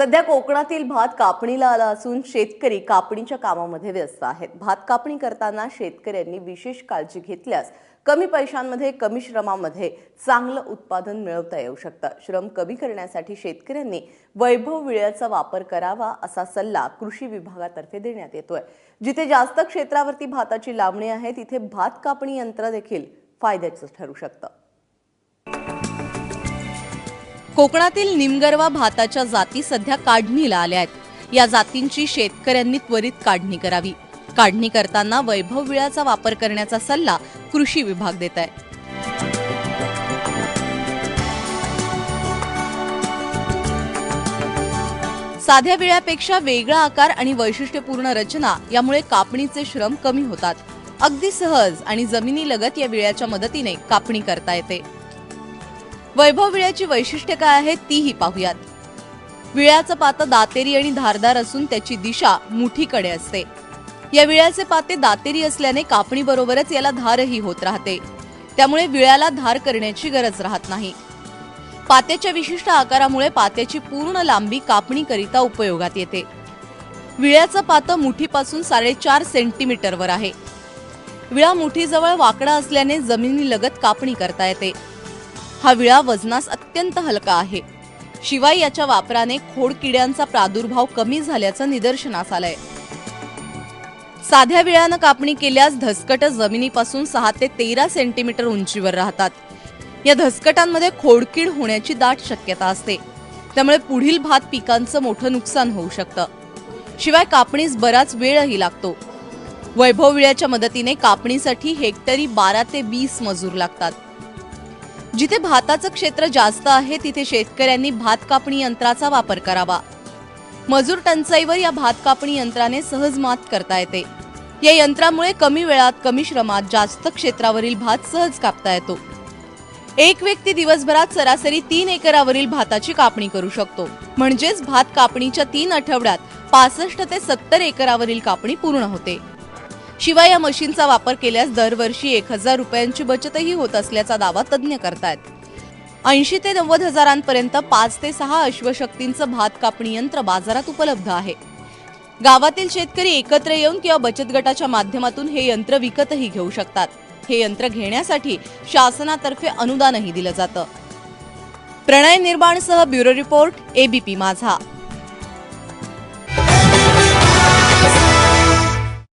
सध्या कोकणातील भात कापणीला आला असून शेतकरी कापणीच्या कामामध्ये व्यस्त आहेत. भात कापणी करताना शेतकऱ्यांनी विशेष काळजी घेतल्यास कमी पैशांमध्ये कमी श्रमामध्ये चांगलं उत्पादन मिळवता येऊ शकतं. श्रम कमी करण्यासाठी शेतकऱ्यांनी वैभव विळ्याचा वापर करावा असा सल्ला कृषी विभागातर्फे देण्यात येतोय. जिथे जास्त क्षेत्रावरती भाताची लावणी आहे तिथे भात कापणी यंत्र देखील फायद्याचं ठरू शकतं. कोकणातील निमगरवा भाताच्या जाती सध्या काढणीला आल्या आहेत. या जातींची शेतकऱ्यांनी त्वरित काढणी करावी. काढणी करताना वैभव विळ्याचा वापर करण्याचा सल्ला कृषी विभाग देत आहे. साध्या विळ्यापेक्षा वेगळा आकार आणि वैशिष्ट्यपूर्ण रचना यामुळे कापणीचे श्रम कमी होतात. अगदी सहज आणि जमिनीलगत या विळ्याच्या मदतीने कापणी करता येते. वैभव विळ्याची वैशिष्ट्य काय आहेत तीही पाहूयात. विळ्याचं पातं दातेरी आणि धारदार असून त्याची दिशा मुठीकडे असते. या विळ्याचे पाते दातेरी असल्याने कापणी बरोबरच याला धारही होत राहते. त्यामुळे विळ्याला धार करण्याची गरज राहत नाही. पात्याच्या विशिष्ट आकारामुळे पात्याची पूर्ण लांबी कापणीकरिता उपयोगात येते. विळ्याचं पातं मुठीपासून साडेचार सेंटीमीटरवर आहे. विळा मुठीजवळ वाकडा असल्याने जमिनीलगत कापणी करता येते. हा विळा वजनास अत्यंत हलका आहे. शिवाय याच्या वापराने खोडकिड्यांचा प्रादुर्भाव कमी झाल्याचं निदर्शनास आलंय. साध्या विळ्यानं कापणी केल्यास धसकट जमिनीपासून सहा ते तेरा सेंटीमीटर उंचीवर राहतात. या धसकटांमध्ये खोडकीड होण्याची दाट शक्यता असते. त्यामुळे पुढील भात पिकांचं मोठं नुकसान होऊ शकतं. शिवाय कापणीस बराच वेळही लागतो. वैभव विळ्याच्या मदतीने कापणीसाठी हेक्टरी बारा ते वीस मजूर लागतात. जिथे भाताचं क्षेत्र जास्त आहे तिथे शेतकऱ्यांनी भात कापणी यंत्राचा वापर करावा. मजूर टंचाईवर या भात कापणी यंत्राने सहज मात करता येते. या यंत्रामुळे कमी वेळात कमी श्रमात जास्त क्षेत्रावरील भात सहज कापता येतो. एक व्यक्ती दिवसभरात सरासरी तीन एकरावरील भाताची कापणी करू शकतो. म्हणजेच भात कापणीच्या तीन आठवड्यात पासष्ट ते सत्तर एकरावरील कापणी पूर्ण होते. शिवाय या मशीनचा वापर केल्यास दरवर्षी एक हजार रुपयांची बचतही होत असल्याचा दावा तज्ज्ञ करतायत. ऐंशी ते नव्वद हजारांपर्यंत पाच ते सहा अश्वशक्तींचं भात कापणी यंत्र बाजारात उपलब्ध आहे. गावातील शेतकरी एकत्र येऊन किंवा बचत गटाच्या माध्यमातून हे यंत्र विकतही घेऊ शकतात. हे यंत्र घेण्यासाठी शासनातर्फे अनुदानही दिलं जातं. प्रणय निर्माणसह ब्युरो रिपोर्ट एबीपी माझा.